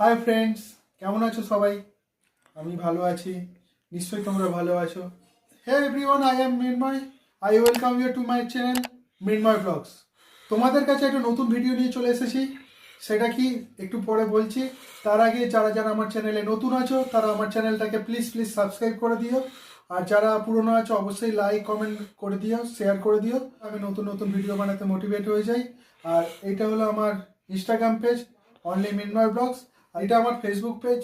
Hi friends কেমন আছো সবাই? আমি ভালো আছি, নিশ্চয়ই তোমরা ভালো আছো। Hey everyone I am Mrinmoy I welcome you to my channel Mrinmoy vlogs তোমাদের কাছে একটা নতুন ভিডিও নিয়ে চলে এসেছি। সেটা কি? একটু পরে বলছি। তার আগে যারা যারা আমার চ্যানেলে নতুন আছো, তারা আমার চ্যানেলটাকে প্লিজ প্লিজ সাবস্ক্রাইব করে দিও। আর যারা পুরনো আছো, অবশ্যই লাইক কমেন্ট করে দিও শেয়ার করে দিও। আমি নতুন নতুন ভিডিও বানাতে মোটিভেট হয়ে যাই। আর এটা হলো আমার Instagram page only Minmoy vlogs এটা আমার ফেসবুক পেজ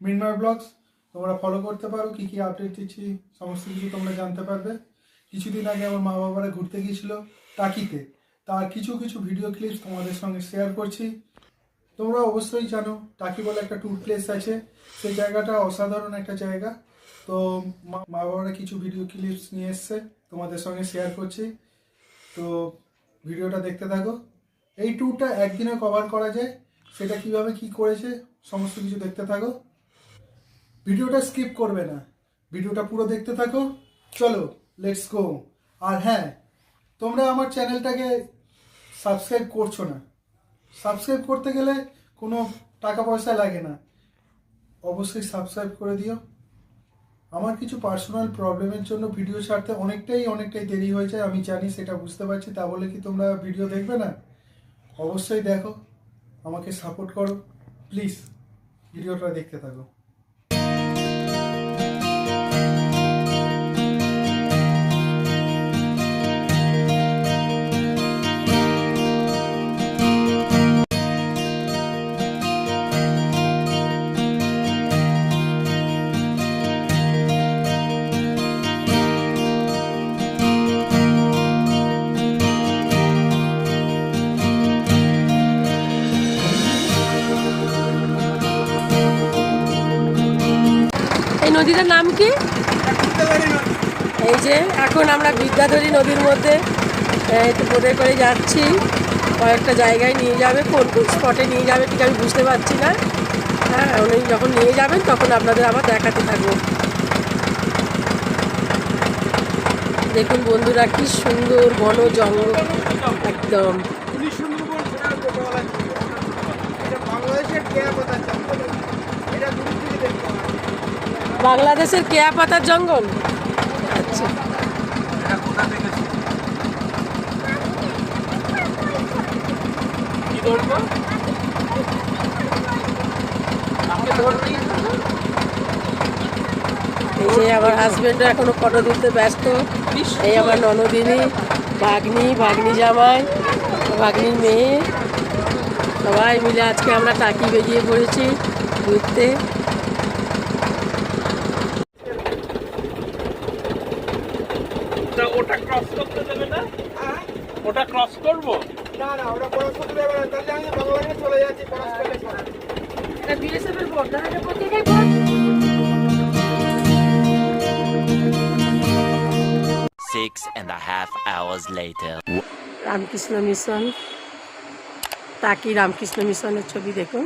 মিনময় ব্লগস তোমরা ফলো করতে পারো, কী কী আপডেট দিচ্ছি, সমস্ত কিছু তোমরা জানতে পারবে। কিছুদিন আগে আমার মা বাবারা ঘুরতে গিয়েছিল টাকিতে। তার কিছু কিছু ভিডিও ক্লিপস তোমাদের সঙ্গে শেয়ার করছি। তোমরা অবশ্যই জানো, টাকি বলে একটা ট্যুর প্লেস আছে। সেই জায়গাটা অসাধারণ একটা জায়গা। তো মা বাবারা কিছু ভিডিও ক্লিপস নিয়ে এসছে, তোমাদের সঙ্গে শেয়ার করছি। তো ভিডিওটা দেখতে থাকো। এই ট্যুরটা একদিনে কভার করা যায়। সেটা কীভাবে কি করেছে সমস্ত কিছু দেখতে থাকো। ভিডিওটা স্কিপ করবে না। ভিডিওটা পুরো দেখতে থাকো। চলো লেটস গো আর হ্যাঁ তোমরা আমার চ্যানেলটাকে সাবস্ক্রাইব করছ না। সাবস্ক্রাইব করতে গেলে কোনো টাকা পয়সা লাগে না। অবশ্যই সাবস্ক্রাইব করে দিও। আমার কিছু পার্সোনাল প্রবলেমের জন্য ভিডিও ছাড়তে অনেকটাই অনেকটাই দেরি হয়ে যায়। আমি জানি সেটা বুঝতে পারছি। তা বলে কি তোমরা ভিডিও দেখবে না? অবশ্যই দেখো। আমাকে সাপোর্ট করো। প্লিজ ভিডিওটা দেখতে থাকো। এই নদীটার নাম কি? এই যে, এখন আমরা বিদ্যাধরী নদীর মধ্যে একটু বোটে করে যাচ্ছি। কয়েকটা জায়গায় নিয়ে যাবে, কোন কোন স্পটে নিয়ে যাবে ঠিক আমি বুঝতে পারছি না। হ্যাঁ উনি যখন নিয়ে যাবেন, তখন আপনাদের আবার দেখাতে থাকব। দেখুন বন্ধুরা, কি সুন্দর ঘন জঙ্গল। একদম। বাংলাদেশের কেয়া পাতা জঙ্গল এটা দূর থেকে দেখতে হয় বাংলাদেশের কেয়া পাতার জঙ্গল আচ্ছা এই যে আমার হাজবেন্ডও এখনও ফটো তুলতে ব্যস্ত। এই আমার ননদিনী ভাগ্নি ভাগ্নি জামাই ভাগ্নির মেয়ে। সবাই মিলে আজকে আমরা টাকি বেরিয়ে পড়েছি ঘুরতে। করতে দেবে না ওটা ক্রস করবো না না ওটা খরচ করতে দেবে না তাহলে আমি বাংলাদেশে চলে যাচ্ছি খরচ করলে পরে। Six and a half hours later. Ramakrishna mission Taki Ramakrishna মিশনের ছবি দেখুন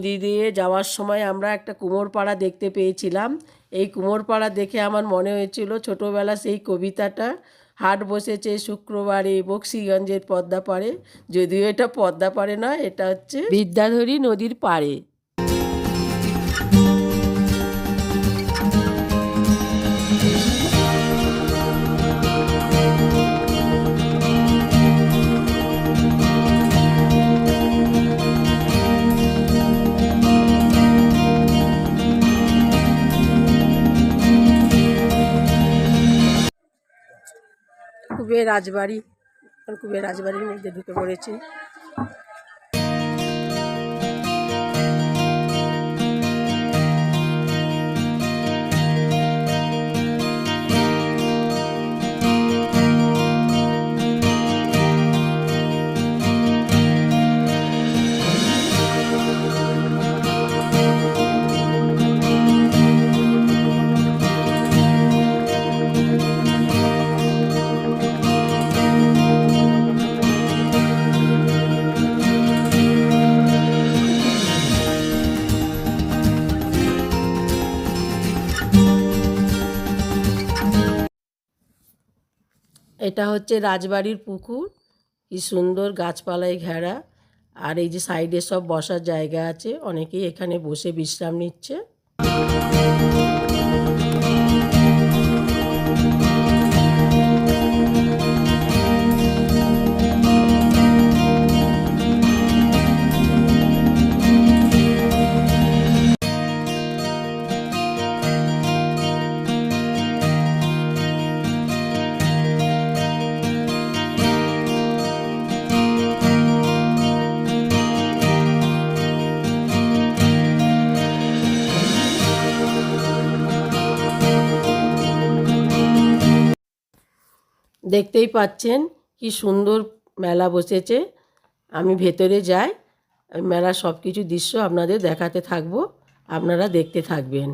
নদী দিয়ে যাওয়ার সময় আমরা একটা কুমোরপাড়া দেখতে পেয়েছিলাম। এই কুমোরপাড়া দেখে আমার মনে হয়েছিল ছোটোবেলা সেই কবিতাটা, হাট বসেছে শুক্রবারে বক্সিগঞ্জের পদ্মা পাড়ে। যদিও এটা পদ্মা পাড়ে না এটা হচ্ছে বিদ্যাধরী নদীর পাড়ে। কুবের রাজবাড়ি কুবের রাজবাড়ির মধ্যে ঢুকে পড়েছি। এটা হচ্ছে রাজবাড়ির পুকুর। কি সুন্দর গাছপালায় ঘেরা। আর এই যে সাইডে সব বসার জায়গা আছে। অনেকেই এখানে বসে বিশ্রাম নিচ্ছে। দেখতেই পাচ্ছেন কি সুন্দর মেলা বসেছে। আমি ভেতরে যাই, মেলার সব কিছু দৃশ্য আপনাদের দেখাতে থাকব, আপনারা দেখতে থাকবেন।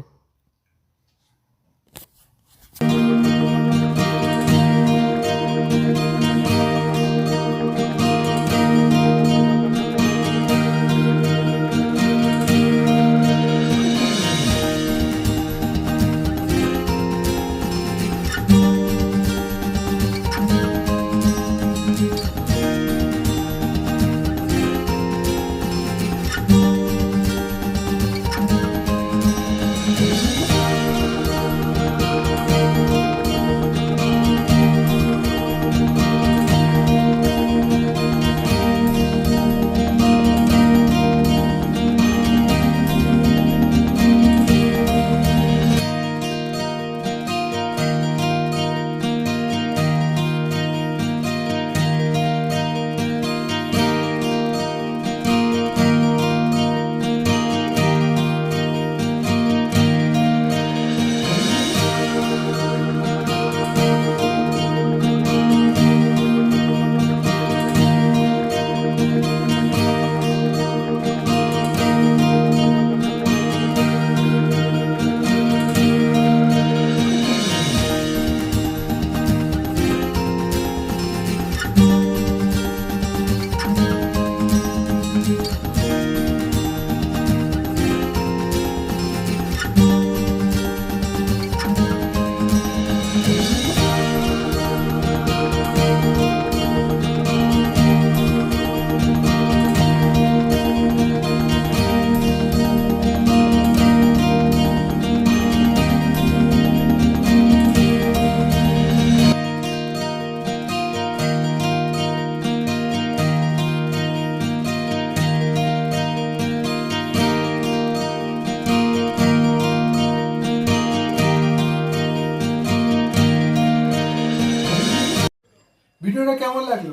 ভিডিওটা কেমন লাগল?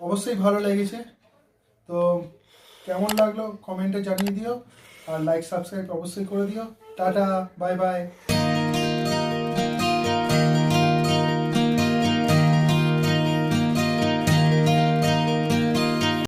অবশ্যই ভালো লেগেছে। তো কেমন লাগল? কমেন্টে জানিয়ে দিও। আর লাইক সাবস্ক্রাইব অবশ্যই করে দিও। Tata bye bye